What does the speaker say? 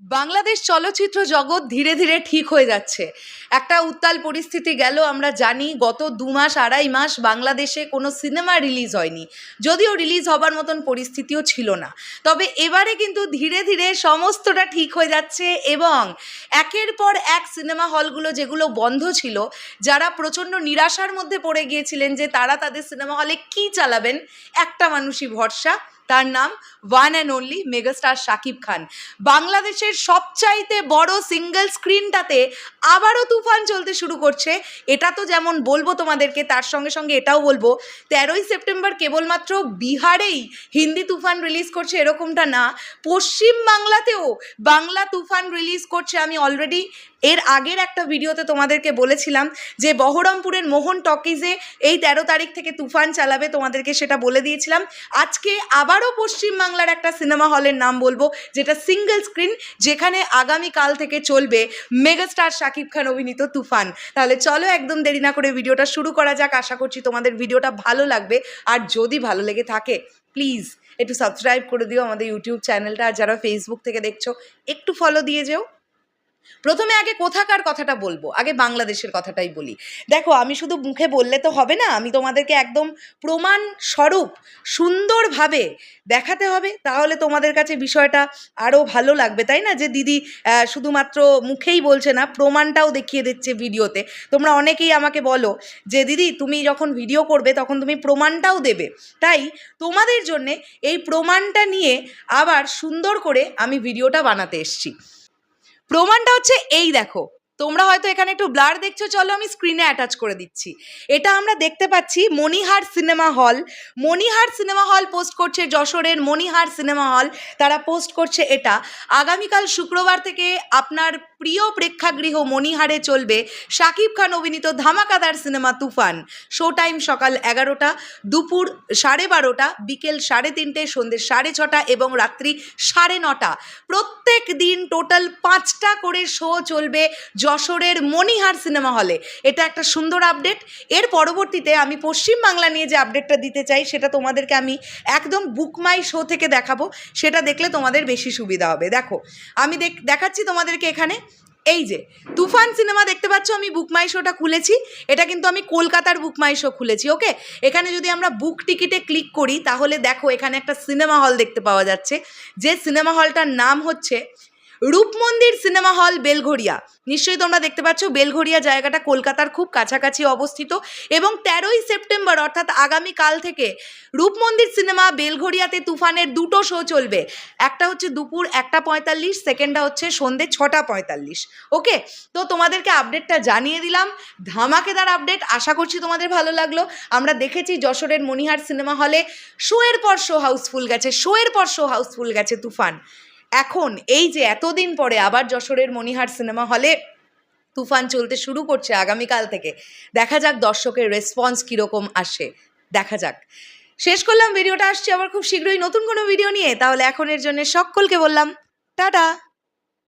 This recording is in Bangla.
বাংলাদেশ চলচ্চিত্র জগৎ ধীরে ধীরে ঠিক হয়ে যাচ্ছে। একটা উত্তাল পরিস্থিতি গেল, আমরা জানি গত দু মাস, আড়াই মাস বাংলাদেশে কোনো সিনেমা রিলিজ হয়নি। যদিও রিলিজ হবার মতন পরিস্থিতিও ছিল না। তবে এবারে কিন্তু ধীরে ধীরে সমস্তটা ঠিক হয়ে যাচ্ছে এবং একের পর এক সিনেমা হলগুলো যেগুলো বন্ধ ছিল, যারা প্রচণ্ড নিরাশার মধ্যে পড়ে গিয়েছিলেন যে তারা তাদের সিনেমা হলে কী চালাবেন, একটা মানুষই ভরসা। তার নাম one and only megastar Shakib Khan. বাংলাদেশের সবচাইতে বড় সিঙ্গেল স্ক্রিনটাতে আবারও তুফান চলতে শুরু করছে। এটা তো যেমন বলব তোমাদেরকে, তার সঙ্গে সঙ্গে এটাও বলব, তেরোই সেপ্টেম্বর কেবলমাত্র বিহারেই হিন্দি তুফান রিলিজ করছে এরকমটা না। পশ্চিম বাংলাতেও বাংলা তুফান রিলিজ করছে আমি অলরেডি এর আগের একটা ভিডিওতে তোমাদেরকে বলেছিলাম যে বহরমপুরের মোহন টকিজে এই তেরো তারিখ থেকে তুফান চালাবে, তোমাদেরকে সেটা বলে দিয়েছিলাম। আজকে আবারও পশ্চিমবাংলার একটা সিনেমা হলের নাম বলব, যেটা সিঙ্গেল স্ক্রিন যেখানে আগামী কাল থেকে চলবে মেগাস্টার শাকিব খান অভিনীত তুফান। তাহলে চলো একদম দেরি না করে ভিডিওটা শুরু করা যাক। আশা করছি তোমাদের ভিডিওটা ভালো লাগবে। আর যদি ভালো লেগে থাকে প্লিজ একটু সাবস্ক্রাইব করে দিও আমাদের ইউটিউব চ্যানেলটা আর যারা ফেসবুক থেকে দেখছ, একটু ফলো দিয়ে যেও। প্রথমে আগে কোথাকার কথাটা বলব, আগে বাংলাদেশের কথাটাই বলি। দেখো, আমি শুধু মুখে বললে তো হবে না, আমি তোমাদেরকে একদম প্রমাণ স্বরূপ সুন্দরভাবে দেখাতে হবে, তাহলে তোমাদের কাছে বিষয়টা আরও ভালো লাগবে, তাই না? যে দিদি শুধুমাত্র মুখেই বলছে না, প্রমাণটাও দেখিয়ে দিচ্ছে ভিডিওতে। তোমরা অনেকেই আমাকে বলো যে, দিদি, তুমি যখন ভিডিও করবে, তখন তুমি প্রমাণটাও দেবে। তাই তোমাদের জন্যে এই প্রমাণটা নিয়ে আবার সুন্দর করে আমি ভিডিওটা বানাতে এসেছি। প্রমাণটা হচ্ছে এই দেখো। তোমরা হয়তো এখানে একটু ব্লার দেখছ, চলো আমি স্ক্রিনে অ্যাটাচ করে দিচ্ছি। এটা আমরা দেখতে পাচ্ছি মণিহার সিনেমা হল মণিহার সিনেমা হল পোস্ট করছে যশোরের মণিহার সিনেমা হল তারা পোস্ট করছে এটা। আগামীকাল শুক্রবার থেকে আপনার প্রিয় প্রেক্ষাগৃহ মণিহারে চলবে শাকিব খান অভিনীত ধামাকাদার সিনেমা তুফান। শো টাইম সকাল এগারোটা, দুপুর সাড়ে বারোটা, বিকেল সাড়ে তিনটে সন্ধ্যে সাড়ে ছটা এবং রাত্রি সাড়ে নটা। প্রত্যেক দিন টোটাল পাঁচটা করে শো চলবে যশোরের মণিহার সিনেমা হলে। এটা একটা সুন্দর আপডেট। এর পরবর্তীতে আমি পশ্চিম বাংলা নিয়ে যে আপডেটটা দিতে চাই সেটা তোমাদেরকে আমি একদম বুকমাই শো থেকে দেখাবো। সেটা দেখলে তোমাদের বেশি সুবিধা হবে। দেখো, আমি দেখ- দেখাচ্ছি তোমাদেরকে এখানে। এই যে, তুফান সিনেমা দেখতে পাচ্ছ, আমি বুক মাই শোটা খুলেছি। এটা কিন্তু আমি কলকাতার বুক মাই শো খুলেছি, ওকে? এখানে যদি আমরা বুক টিকিটে ক্লিক করি, তাহলে দেখো এখানে একটা সিনেমা হল দেখতে পাওয়া যাচ্ছে। যে সিনেমা হলটার নাম হচ্ছে রূপমন্দির সিনেমা হল বেলঘড়িয়া। নিশ্চয়ই তোমরা দেখতে পাচ্ছ, বেলঘড়িয়া জায়গাটা কলকাতার খুব কাছাকাছি অবস্থিত এবং তেরোই সেপ্টেম্বর, অর্থাৎ আগামী কাল থেকে রূপমন্দির সিনেমা বেলঘড়িয়াতে তুফানের দুটো শো চলবে। একটা হচ্ছে দুপুর একটা পঁয়তাল্লিশ সেকেন্ডটা হচ্ছে সন্ধে ছটা পঁয়তাল্লিশ। ওকে তো তোমাদেরকে আপডেটটা জানিয়ে দিলাম। ধামাকেদার আপডেট আশা করছি তোমাদের ভালো লাগল। আমরা দেখেছি যশোরের মণিহার সিনেমা হলে শোয়ের পর শো হাউসফুল গেছে শোয়ের পর শো হাউসফুল গেছে তুফান। এখন এই যে এতদিন পরে আবার যশোরের মণিহার সিনেমা হলে তুফান চলতে শুরু করছে আগামীকাল থেকে, দেখা যাক দর্শকের রেসপন্স কীরকম আসে, দেখা যাক। শেষ করলাম, ভিডিওটা আসছে আবার খুব শীঘ্রই নতুন কোনো ভিডিও নিয়ে, তাহলে এখনের জন্য সকলকে বললাম, টাটা!